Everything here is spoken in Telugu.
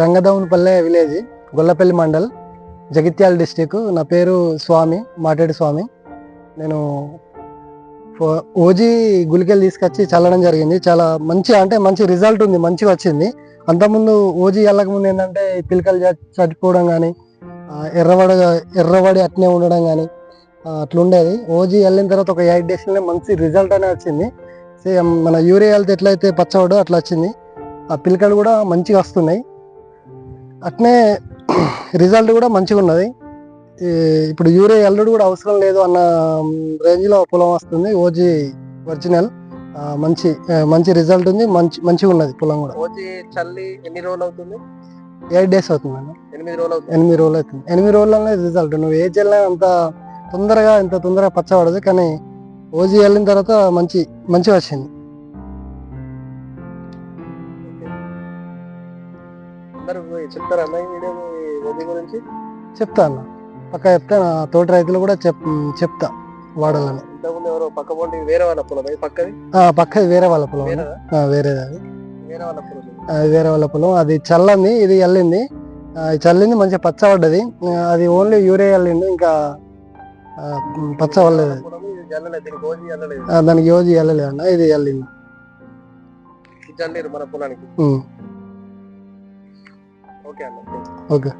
Rangadhaunpalle village Gollapalli mandal Jagtial district. నా పేరు స్వామి మాటేడు స్వామి. నేను ఫో- ఓజీ గుళికలు తీసుకొచ్చి చల్లడం జరిగింది. చాలా మంచి అంటే మంచి రిజల్ట్ ఉంది మంచిగా వచ్చింది. అంతకుముందు ఓజీ వెళ్ళకముందు ఏంటంటే పిలకలు చచ్చిపోవడం కానీ ఎర్రవడ ఎర్రవడి అట్నే ఉండడం కానీ అట్లుండేది. ఓజీ వెళ్ళిన తర్వాత ఒక ఎయిట్ డేస్లోనే మంచి రిజల్ట్ అనేది వచ్చింది. సేమ్ మన యూరియా వెళ్తే ఎట్లయితే పచ్చవాడు అట్లా వచ్చింది. ఆ పిలకలు కూడా మంచిగా వస్తున్నాయి. అట్నే రిజల్ట్ కూడా మంచిగా ఉన్నది ఇప్పుడు యూరియా ఎల్లుడు కూడా అవసరం లేదు అన్న రేంజ్లో పొలం వస్తుంది ఓజీ ఒరిజినల్. మంచి మంచి రిజల్ట్ ఉంది మంచి మంచిగా ఉన్నది పొలం కూడా. ఓజీ చల్లి ఎన్ని రోజులు అవుతుంది ఎయిట్ డేస్ అవుతుంది అన్న ఎనిమిది రోజులు అవుతుంది ఎనిమిది రోజులు అవుతుంది ఎనిమిది రోజులనే రిజల్ట్. నువ్వు ఏ చల్లినా అంత తొందరగా ఇంత తొందరగా పచ్చబడదు కానీ ఓజీ వెళ్ళిన తర్వాత మంచి మంచిగా వచ్చింది. అందరూ చెప్తారా? అన్న ఈ వీడియో ఓజీ గురించి? చెప్తా అన్న. పక్క చెప్తా నా తోటి రైతులు కూడా చెప్ చెప్తా వాడాలని. ఇంతకుముందు ఎవరో పక్క పొంటి వేరే వాళ్ళ పొలం ఇది పక్కది? ఆ, పక్కది వేరే వాళ్ళ పొలం అన్న. వేరేదా? ఆ, వేరేది అది. వేరే వాళ్ళ పొలం. అది వేరే వాళ్ళ పొలం. అది చల్లంది ఇది ఆ, ఇది చల్లింది మంచిగా పచ్చ పడ్డది. ఆ, అది ఓన్లీ యూరియా వెళ్ళింది ఇంకా ఆ, పచ్చ పొలం ఇది జల్లలేదు దీనికి ఓజీ జల్లలేదు ఆ, దానికి యోజి వెళ్ళలేదు అన్న ఇది వెళ్ళింది ఇది జల్లేరు మన పొలానికి. ఉమ్, ಓಕೆ ಓಕೆ